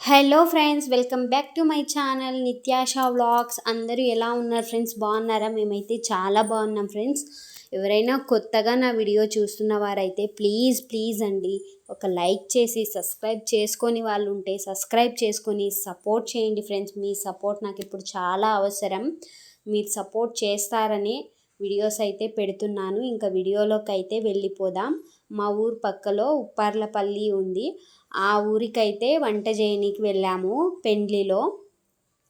Hello friends welcome back to my channel Nithyasha vlogs. అందరూ ఎలా ఉన్నారు ఫ్రెండ్స్? బాగున్నారా? మేమైతే చాలా బాగున్నాం ఫ్రెండ్స్. ఎవరైనా కొత్తగా నా వీడియో చూస్తున్న వారైతే ప్లీజ్ ప్లీజ్ అండి ఒక లైక్ చేసి సబ్స్క్రైబ్ చేసుకొని వాళ్ళు ఉంటే సబ్స్క్రైబ్ చేసుకొని సపోర్ట్ చేయండి ఫ్రెండ్స్. మీ సపోర్ట్ నాకు ఇప్పుడు చాలా అవసరం. మీరు సపోర్ట్ చేస్తారని వీడియోస్ అయితే పెడుతున్నాను. ఇంకా వీడియోలోకి అయితే వెళ్ళిపోదాం. మా ఊరు పక్కలో ఉప్పార్లపల్లి ఉంది. ఆ ఊరికైతే వంట చేయనీకి వెళ్ళాము పెండ్లిలో.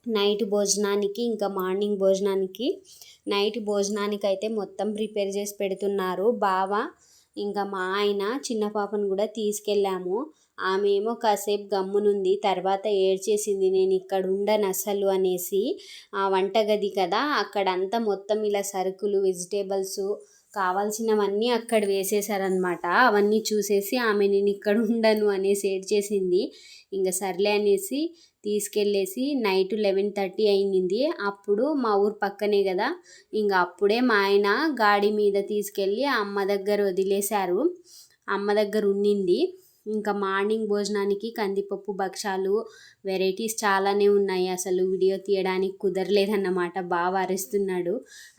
నైట్ భోజనానికి ఇంకా మార్నింగ్ భోజనానికి. నైట్ భోజనానికి అయితే మొత్తం ప్రిపేర్ చేసి పెడుతున్నారు. బావ ఇంకా మా ఆయన చిన్న పాపను కూడా తీసుకెళ్ళాము. ఆమె ఏమో కాసేపు గమ్మునుంది తర్వాత ఏడ్చేసింది నేను ఇక్కడ ఉండను అసలు అనేసి ఆ వంటగది కదా అక్కడంతా మొత్తం ఇలా సరుకులు వెజిటేబుల్స్ కావాల్సినవన్నీ అక్కడ వేసేసారనమాట అవన్నీ చూసేసి ఆమె నేను ఇక్కడ ఉండను అనేసి ఏడ్చేసింది. ఇంకా సర్లే అనేసి తీసుకెళ్ళేసి నైట్ లెవెన్ థర్టీ అయింది. అప్పుడు మా ఊరు పక్కనే కదా ఇంకా అప్పుడే మా ఆయన గాడి మీద తీసుకెళ్ళి అమ్మ దగ్గర వదిలేశారు. అమ్మ దగ్గర ఉన్నింది. ఇంకా మార్నింగ్ భోజనానికి కందిపప్పు భక్షాలు వెరైటీస్ చాలానే ఉన్నాయి. అసలు వీడియో తీయడానికి కుదరలేదన్నమాట. బాగా అరుస్తున్నాడు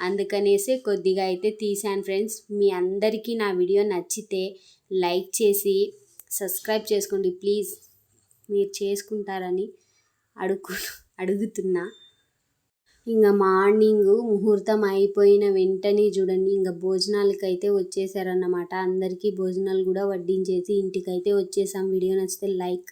అందుకనేసి కొద్దిగా అయితే తీశాను ఫ్రెండ్స్. మీ అందరికీ నా వీడియో నచ్చితే లైక్ చేసి సబ్స్క్రైబ్ చేసుకోండి. ప్లీజ్ మీరు చేసుకుంటారని అడుగు అడుగుతున్నా. ఇంకా మార్నింగ్ ముహూర్తం అయిపోయిన వెంటనే చూడండి ఇంకా భోజనాలకి అయితే వచ్చేసారన్నమాట. అందరికీ భోజనాలు కూడా వడ్డించేసి ఇంటికైతే వచ్చేసాం. వీడియో నచ్చితే లైక్